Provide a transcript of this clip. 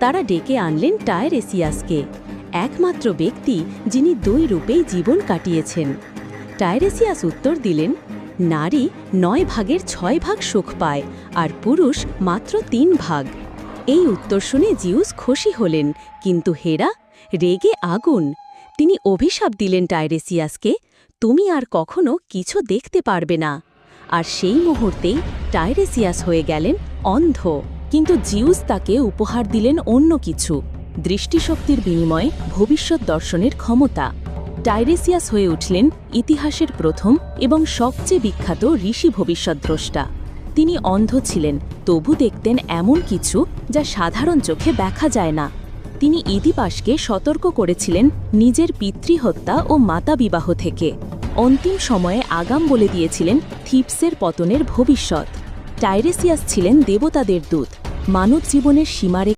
তারা ডেকে আনলেন টায়ারেসিয়াসকে একমাত্র ব্যক্তি যিনি দুই রূপেই জীবন কাটিয়েছেন। টায়ারেসিয়াস উত্তর দিলেন, নারী নয় ভাগের ছয় ভাগ সুখ পায়, আর পুরুষ মাত্র তিন ভাগ। এই উত্তর শুনে জিউস খুশি হলেন, কিন্তু হেরা, রেগে আগুন। তিনি অভিশাপ দিলেন টাইরেসিয়াসকে, তুমি আর কখনো কিছু দেখতে পারবে না। আর সেই মুহূর্তেই টাইরেসিয়াস হয়ে গেলেন অন্ধ। কিন্তু জিউস তাকে উপহার দিলেন অন্য কিছু, দৃষ্টিশক্তির বিনিময়ে ভবিষ্যৎ দর্শনের ক্ষমতা। টাইরেসিয়াস হয়ে উঠলেন ইতিহাসের প্রথম এবং সবচেয়ে বিখ্যাত ঋষি ভবিষ্যৎদ্রষ্টা। তিনি অন্ধ ছিলেন, তবু দেখতেন এমন কিছু যা সাধারণ চোখে দেখা যায় না। তিনি ইদিপাসকে সতর্ক করেছিলেন নিজের পিতৃহত্যা ও মাতা বিবাহ থেকে। অন্তিম সময়ে আগাম বলে দিয়েছিলেন থিপসের পতনের ভবিষ্যৎ। টাইরেসিয়াস ছিলেন দেবতাদের দূত। মানব জীবনের সীমারে